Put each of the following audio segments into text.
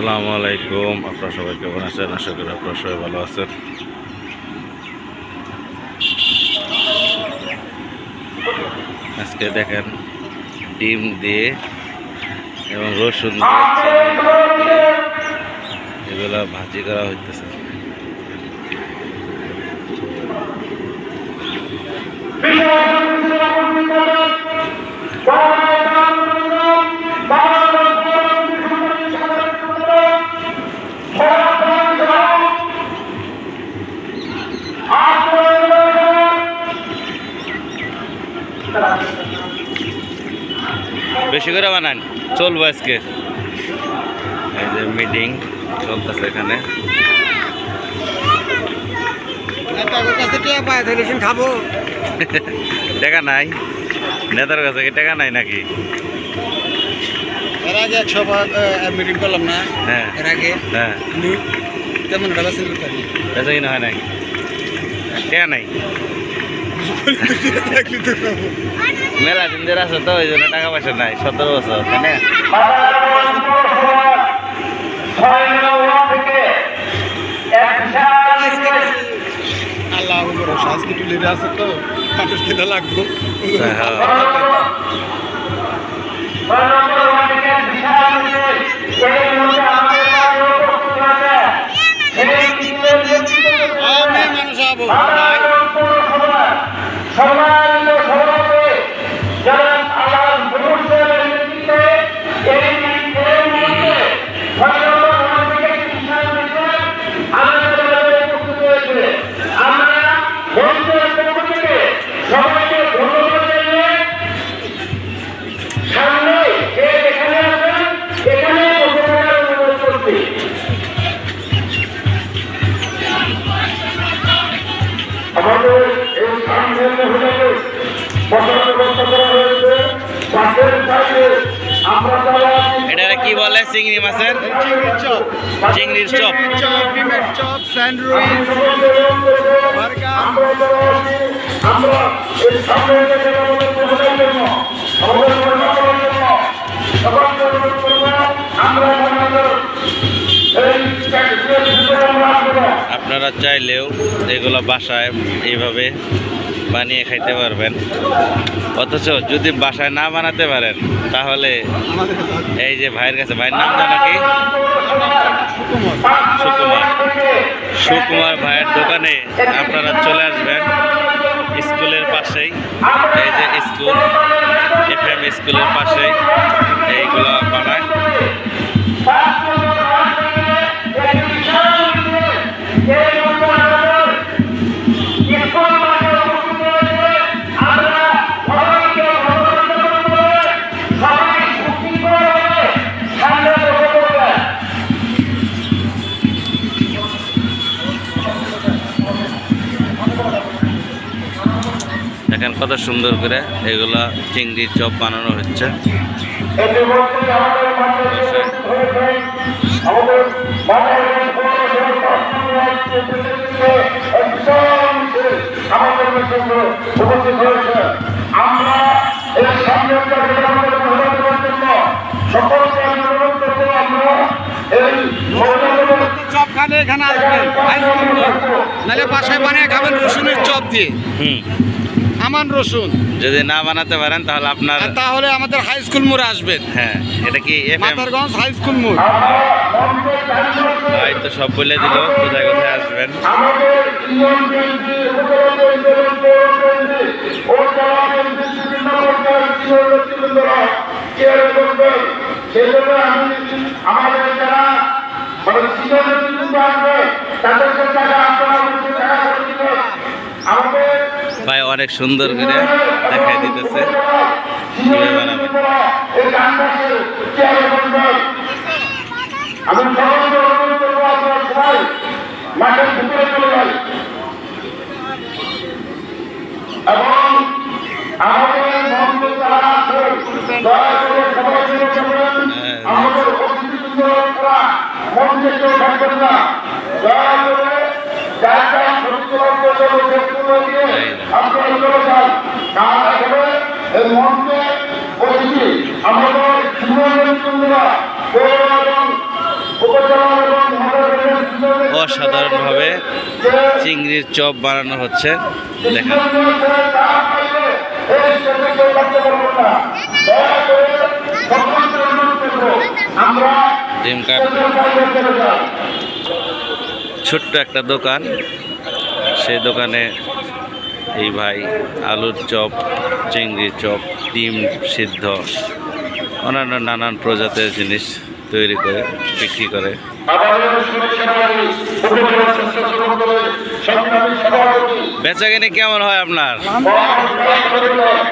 আসসালামু আলাইকুম। আপনারা সবাই কেমন আছেন? আশা করি আপনারা সবাই ভালো আছেন। আজকে দেখেন ডিম দিয়ে এবং রসুন দিয়ে এগুলো এগুলা ভাজি করা হইতেছে। বেশি করে বানান। চলবো আজকে। এই যে মিটিং চলতেছে এখানে। খাব টাকা নাই। নেতার কাছে কি টাকা নাই নাকি? এর আগে একশো মিটিং করলাম না। হ্যাঁ। এর আগে। হ্যাঁ। তেমন বেচা কিনা হয় নাই। টাকা নাই। মেলা দিন ধরে আছে তো ওই জন্য টাকা পয়সা নাই সতেরো বছর তাই না? আল্লাহ আজকে লেটে আছে তো? মানুষ খেতে লাগবো। অনুরোধ করব আমরা আমাদের এই প্যাকেজের ভিতরে আমরা আসব। আপনারা চাইলেও এগুলো বাসায় এইভাবে বানিয়ে খাইতে পারবেন। অথচ যদি বাসায় না বানাতে পারেন, তাহলে এই যে ভাইয়ের কাছে, ভাইয়ের নাম জানো কি? সুকুমার। সুকুমার ভাইয়ের দোকানে আপনারা চলে আসবেন স্কুলের পাশেই। এই যে স্কুল এফ এম স্কুলের পাশেই এইগুলো বানায়। দেখেন কত সুন্দর করে এগুলা চিংড়ি চপ বানানো হচ্ছে। চপ খালে এখানে আসবেন। নাহলে বাসায় বানিয়ে খাবেন রসুনের চপ দিয়ে। হুম। আমান রসুন। যদি না বানাতে পারেন তাহলে আপনার তাহলে আমাদের হাই স্কুল মোড়ে আসবেন হ্যাঁ এটা কি মাতারগঞ্জ হাই স্কুল মোড়। ভাই তো সব বলে দিল কোথায় কোথায় আসবেন? আমাদের ইউনিয়ন বিএনপি উপজেলা অনেক সুন্দর করে দেখাই দিতেছে। দয়া করে। দয়া করে যার যার ছবি তোলার জন্য ব্যক্তিগুলো দিয়ে আপনারা চলে এই মঞ্চে অতিথি আমাদের অসাধারণভাবে চিংড়ির চপ বানানো হচ্ছে। দেখেন। ডিম ছোট্ট একটা দোকান। সেই দোকানে এই ভাই, আলুর চপ চিংড়ির চপ, ডিম সিদ্ধ, অন্যান্য নানান প্রজাতির জিনিস তৈরি করে, বিক্রি করে। বেচা কিনে কেমন হয় আপনার?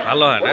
ভালো হয় না?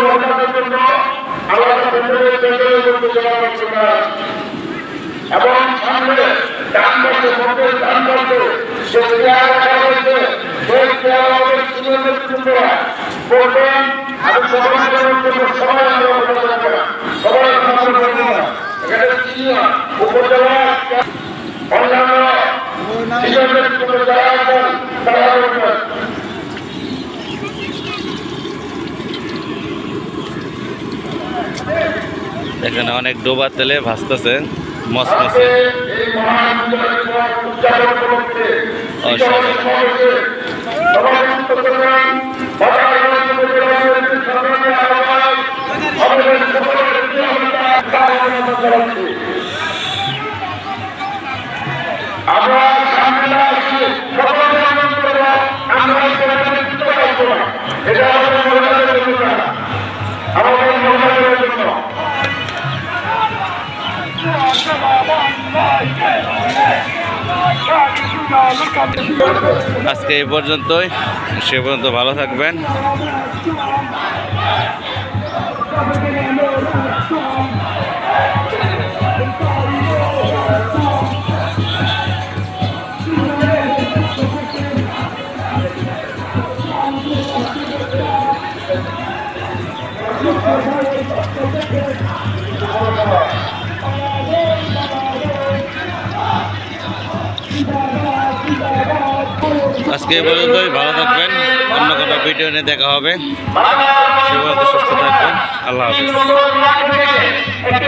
কাজের জন্য আলাদা কেন্দ্রের কেন্দ্রের মধ্যে জমা করতে এবং উপজেলা অন্যান্য শিক্ষকের জন্য যারা আছেন তারা বলবেন এখানে অনেক ডোবা তেলে ভাসতেছে মসমসে অসাধারণ। আজকে এই পর্যন্তই। সে পর্যন্ত ভালো থাকবেন। আজকে এই পর্যন্তই ভালো থাকবেন। অন্য কোনো ভিডিও নিয়ে দেখা হবে। সে পর্যন্ত সুস্থ থাকবেন। আল্লাহ হাফিজ।